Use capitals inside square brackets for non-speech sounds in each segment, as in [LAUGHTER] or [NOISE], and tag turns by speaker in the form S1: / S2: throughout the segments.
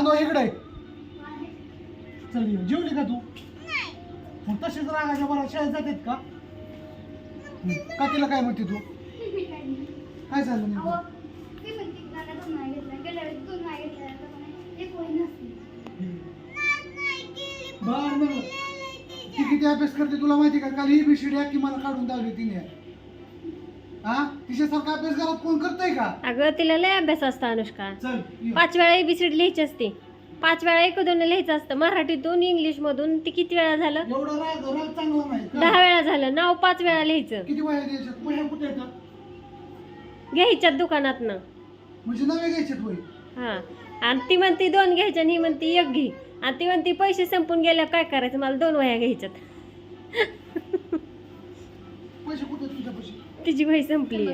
S1: No इकडे. चल ये. जेवली का तू? मग तशीच रागाच्या बरा शाळेत जातात का? हं. का तिला काय म्हणते तू? काय झालं नेमकं? बर बर. ती किती अभ्यास करते तुला माहिती का? काल ही बिशिडी की मला काढून दावली तिने. हा? तिच्यासारखा अभ्यास घरात कोण करतय का?
S2: अगं तिला लय अभ्यास असतो अनुष्का.
S1: चल ये.
S2: पाच वेळा एबीसीड लिहायची असते. पाच वेळा एक दोन लिहायचं असतं. मराठीतून इंग्लिश मधून ती किती वेळा झालं?
S1: एवढा राग राग चांगला नाही. का?
S2: दहा वेळा झालं. नाव पाच वेळा लिहायचं.
S1: किती कुठे येतात?
S2: घ्यायच्यात दुकानातनं.
S1: म्हणजे
S2: हा. आणि ती म्हणती दोन घ्यायच्या आणि ही म्हणती एक घे. आणि ती म्हणती पैसे संपून गेल्या काय करायचं? मला दोन वह्या घ्यायच्यात. [LAUGHS]
S1: पैसे कुठे
S2: तिची वही संपली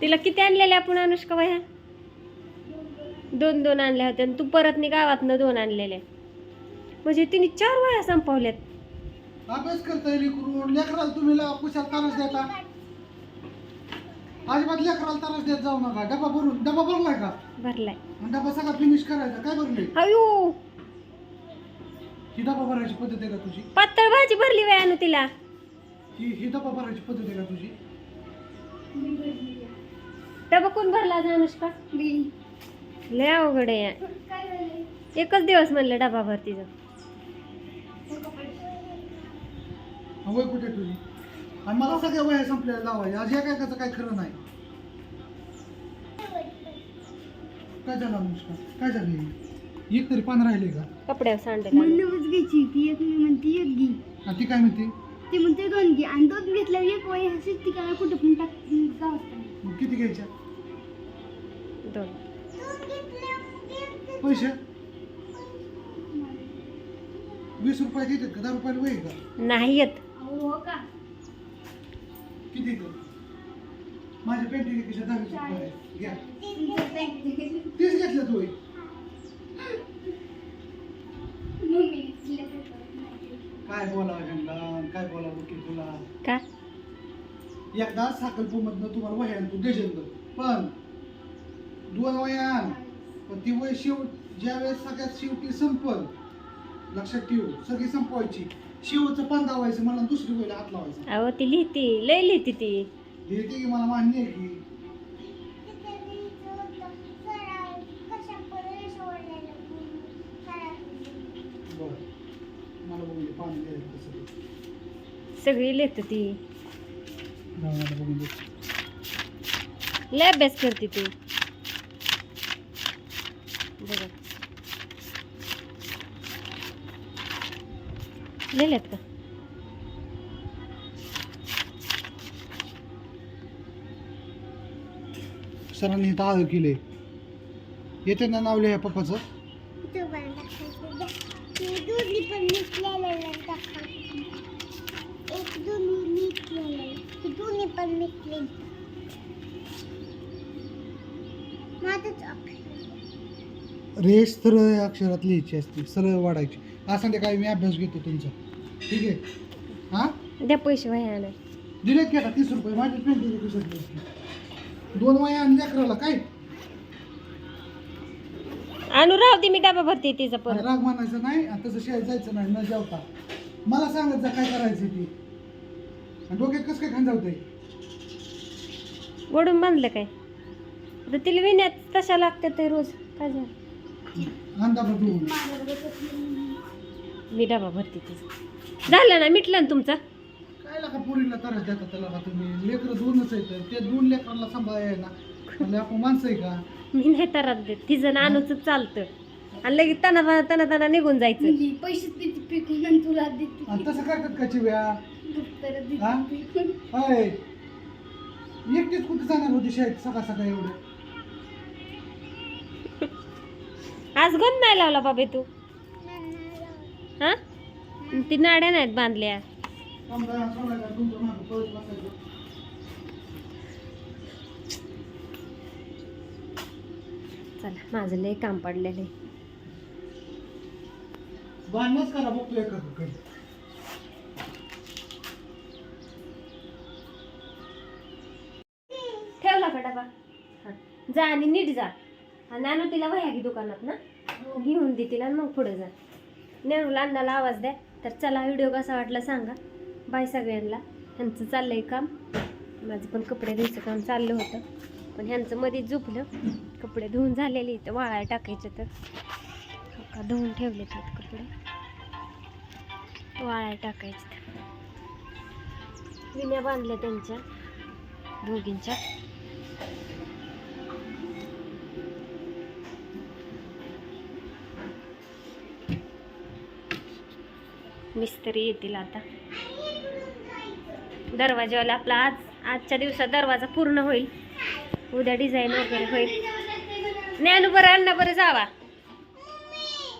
S2: तिला किती आणलेल्या आपण अनुष्का वह्या? दोन दोन आणल्या होत्या आणि तू परत नी गावातनं दोन आणलेल्या म्हणजे तिने चार वह्या संपवल्यात.
S1: अभ्यास करता येईल करून लेकराला तुम्ही ला- कुशाला त्रास देता. अजिबात लेकराला त्रास देत जाऊ नका. डबा भरून डबा भरलाय का?
S2: भरलाय.
S1: आणि डबा सगळा फिनिश करायचा. काय भरले?
S2: अयो!
S1: ही डबा भरायची पद्धत आहे का तुझी?
S2: पातळ भाजी भरली वयानं तिला.
S1: ही ही डबा भरायची पद्धत आहे का तुझी?
S2: डबा कोण भरला आज अनुष्का. लय अवघड आहे. एकच दिवस म्हणलं डबा भर तिचा.
S1: वय कुठे आहे तुझी? आणि मला सगळ्या वया संपलेल्या लावायच्या आज एका एकाचं काय खरं नाही. काय झालं अनुष्का? काय झालं एक तरी पान राहिले का?
S2: कपड्यावर सांडेल
S3: घ्यायची ती एक मी म्हणते एक घे.
S1: आणि ती काय म्हणते?
S3: ती म्हणते दोन घे आणि दोन घेतल्यावर एक वय हसीच ती काय कुठं पण टाक
S1: मग किती घ्यायच्या?
S2: दोन.
S1: पैसे? वीस रुपयात येतात का? दहा रुपयाला वय का?
S2: नाही येत.
S3: हो का?
S1: किती तर माझ्या पेंटिंग कशा दहा वीस रुपये. आहेत. घ्या. तीच घेतल्यात होय. काय
S2: का?
S1: एकदा साखरपूमधनं तुम्हाला वह्या आणतो देजेंद्र पण दोन वह्या आण. पण ती वय शेव ज्या वेळेस सगळ्यात शेवटी संपल लक्षात ठेव सगळी संपवायची. शेवटचं पान दावायचं मला दुसरी वयला हात लावायचा.
S2: अहो ती लिहिती लय लिहिती ती.
S1: लिहिते की मला मान्य आहे की? बरं. मला पाणी द्यायचं.
S2: सगळी लिहित ती. लय अभ्यास करते ती. बघा. लिहिल्यात का?
S1: सरांनी इथं केले. येते ना नाव लिहा पप्पाचं.
S3: एक दोन्ही पण
S1: रेस सरळ अक्षरात लिहायची असते सरळ वाढायची. आज संध्याकाळी मी अभ्यास घेतो तुमचा. ठीक आहे? हा?
S2: द्या पैसे वह्या आणाय
S1: दिलेत की आता तीस रुपये. माझी पेंटिंग दिसत दोन वया आणि लेकराला काय?
S2: आणू राहू दे मी डबा भरते तिचा परत.
S1: राग मानायचं नाही आणि तसं शाळेत जायचं नाही न जेवता. मला सांगत जा काय करायचं ती. आणि डोक्यात कसं काय खांदावतंय
S2: गोडून बांधलं काय? आता तिला विण्यात तशा लागतात ते रोज. काय झालं?
S1: अंदा
S2: मी डबा भरते तिचा. झालं ना मिटलं ना तुमचं?
S1: काय लागा पोरीला त्रास देता त्याला का तुम्ही. लेकरं दोनच आहेत. ते दोन लेकरांना सांभाळाय ना. म्हणजे आपण माणसं आहे का?
S2: मी नाही तरात देत. तिचं नानूच चालतं. आणि लगेच तना तना तना निघून जायचं.
S3: म्हणजे पैसे देते पिकून आणि तुला देते
S1: आणि तसं करतात का चिव्या? हा? अय एकटीच कुठे जाणार होती शाळेत सकाळ सकाळ एवढं?
S2: आज गंध नाही लावला बाबे तू? हा? ती नाड्या नाहीत बांधल्या.
S1: समजा सोडायला तुमचं मागं पळत बसायचं.
S2: चला माझं लय काम पडलेलं आहे.
S1: भांडणच करा बघतो एका
S2: ठेवला का डबा? हा. जा आणि नीट जा. आणि आणू तिला वह्या घे दुकानात ना. घेऊन तिला आणि मग पुढे जा. नेहरूला अण्णाला आवाज द्या. तर चला व्हिडिओ कसा वाटला सांगा. बाय सगळ्यांना. ह्यांचं चाललंय काम. माझं पण कपडे धुयचं काम चाललं होतं. पण ह्यांचं मध्ये झोपलं. कपडे धुवून झालेले इथं वाळाय टाकायचे तर. हो धुवून ठेवले आहेत कपडे. वाळाय टाकायचे विण्या बांधल्या त्यांच्या दोघींच्या. मिस्त्री येतील आता. दरवाजेवाला आपला आज आजच्या दिवसात दरवाजा पूर्ण होईल. उद्या डिझाईन वगैरे होईल. ज्ञानू बरं अण्णा बरं जावा.